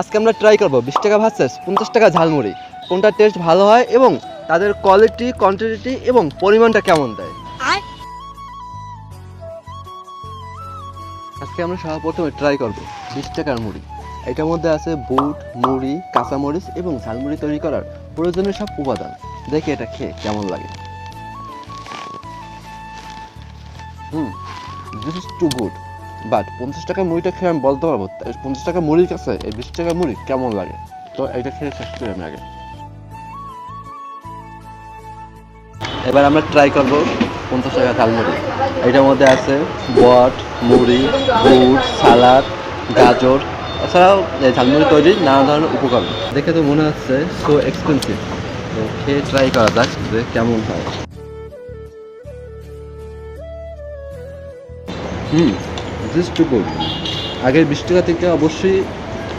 আজকে আমরা ট্রাই করব। বিশ টাকা ভার্সেস পঞ্চাশ টাকা ঝালমুড়ি। কোনটা টেস্ট ভালো হয় এবং তাদের কোয়ালিটি কোয়ান্টিটি এবং পরিমাণটা কেমন দেয়? আজকে আমরা সর্বপ্রথমে ট্রাই করব বিশ টাকার মুড়ি। এটার মধ্যে আছে বুট মুড়ি কাঁচামরিচ এবং ঝালমুড়ি তৈরি করার প্রয়োজনীয় সব উপাদান। দেখে এটা খেয়ে কেমন লাগে। হুম this is too good but পঞ্চাশ টাকার মুড়িটা খেয়ে আমি বলতে পারব পঞ্চাশ টাকা মুড়ির কাছে এই বিশ টাকা মুড়ি কেমন লাগে? তো এটা খেয়ে শেষ করি আমি আগে। এবার আমরা ট্রাই করব পঞ্চাশ টাকা ঝালমুড়ি এটার মধ্যে আছে বট, মুড়ি বুট সালাদ, গাজর। এছাড়াও ঝালমুড়ি তৈরির নানা ধরনের উপকরণ। দেখে তো মনে হচ্ছে সো এক্সপেন্সিভ তো খেয়ে ট্রাই করা যাক যে কেমন হয়। হুম। দিস টু গুড আগের বিশ টাকা থেকে অবশ্যই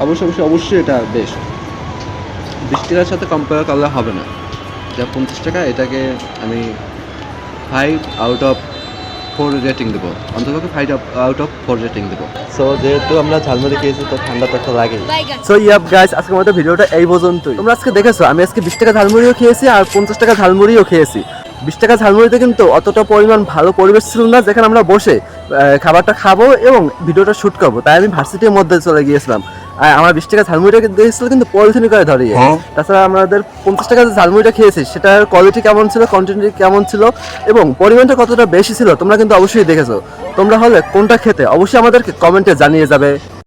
অবশ্যই অবশ্যই অবশ্যই এটা বেশ। বিশ টাকার সাথে কম্পেয়ার করলে হবে না। যা পঞ্চাশ টাকা এটাকে আমি five out of four rating দেবো। অন্ততপক্ষে five out of four rating দেবো। সো যেহেতু আমরা ঝালমুড়ি খেয়েছি তো ঠান্ডা তো একটা বাইগান সো ইয়াপ গাইস আজকে আমাদের ভিডিওটা এই পর্যন্তই। তোমরা আজকে দেখেছ আমি আজকে বিশ টাকা ঝালমুড়িও খেয়েছি আর পঞ্চাশ টাকা ঝালমুড়িও খেয়েছি। বিশ টাকা ঝালমুড়িতে কিন্তু অতটা পরিমাণ ভালো পরিবেশ ছিল না যেখানে আমরা বসে খাবারটা খাব এবং ভিডিওটা শ্যুট করব। তাই আমি ভার্সিটির মধ্যে চলে গিয়েছিলাম। আর আমার বিশ টাকা ঝালমুড়িটা দেখেছিল কিন্তু পলিথিন করে ধরিয়ে। তাছাড়া আমাদের পঞ্চাশ টাকা যে ঝালমুড়িটা খেয়েছি সেটার কোয়ালিটি কেমন ছিল কোয়ান্টিটি কেমন ছিল এবং পরিমাণটা কতটা বেশি ছিল তোমরা কিন্তু অবশ্যই দেখেছ। তোমরা হলে কোনটা খেতে অবশ্যই আমাদেরকে কমেন্টে জানিয়ে যাবে।